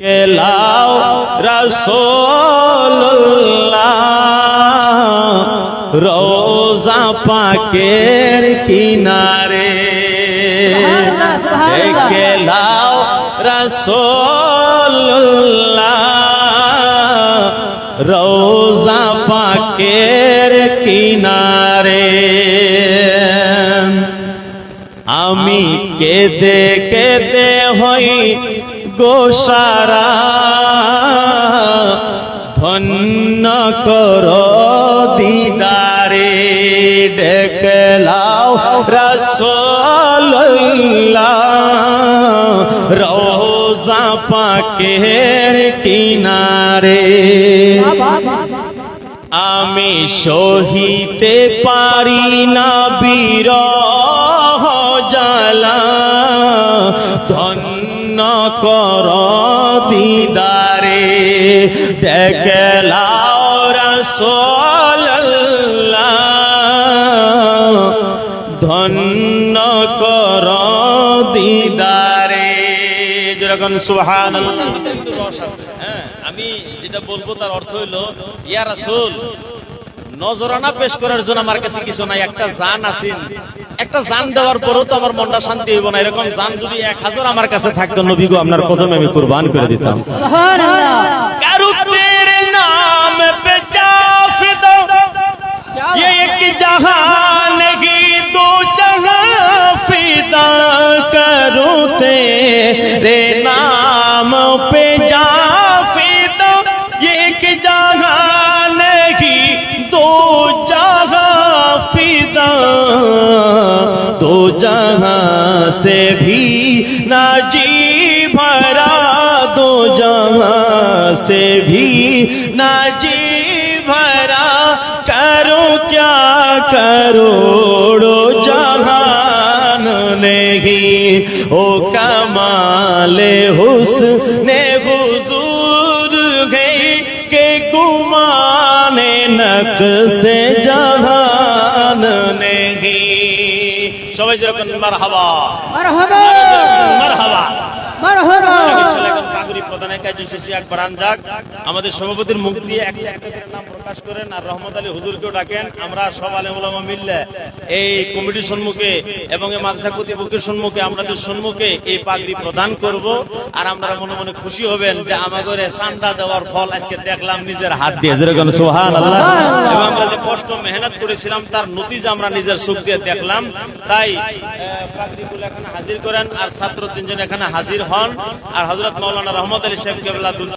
কেলাও রসোল্লাহ রোজা পাকের কিনারে। কেলাও রসোল্লাহ রোজা পাকের কিনারে আমি কেদে কেদে হই গোসারা ধন্য কর দিদারে ডেকলাও রসোল্লাহ রোজা পাকের কিনারে। আমি সহিতে পারি না বিরহ ধন্য কর দিদারে। দেখলাও রসোল্লাহ ধন্য কর দিদারে। যেরকম সুহান হ্যাঁ আমি যেটা বলব তার অর্থ হইল, ইয়া রাসূল, নজরানা পেশ করার জন্য আমার কাছে কিছু নাই, একটা জান আছেন একটা জান দেওয়ার পরও তো আমার মনটা শান্তি হইব না এরকম জান যদি এক হাজার আমার কাছে থাকতো নবী গো আপনার কদমে আমি কুরবান করে দিতাম কারু তেরে নাম पे जा फिदा ये एक जहान की दो जहां फिदा करूं तेरे जहाँ से भी ना जी भरा दो, जहाँ से भी ना जी भरा करो क्या करोड़ो जहान नहीं ओ कमाले हुस्ने हुजूर गई के गुमाने नक से जहान সবাই যেরকম আমাদের সভাপতির মুখ দিয়ে একটা নাম প্রকাশ করেন আর রহমত আলী হুজুরকেও ডাকেন। আমরা সব আলেম মিললে এই কমিটির সম্মুখে এবং এই মাদ্রাসা কর্তৃপক্ষের সম্মুখে আমাদের সম্মুখে এই পাগড়ি প্রদান করব। আর আমরা মনে মনে খুশি হবেন যে আমাদের চান্দা দেওয়ার ফল আজকে দেখলাম নিজের হাত দিয়ে। যেরকম সোহান আল্লাহ কষ্ট, মেহনত করেছিলাম, তার নতিজা আমরা নিজের সুখ দিয়ে দেখলাম। তাই এখানে হাজির করেন, আর ছাত্র তিনজন এখানে হাজির হন। আর হজরত মৌলানা রহমত আলী সাহেব কেবলা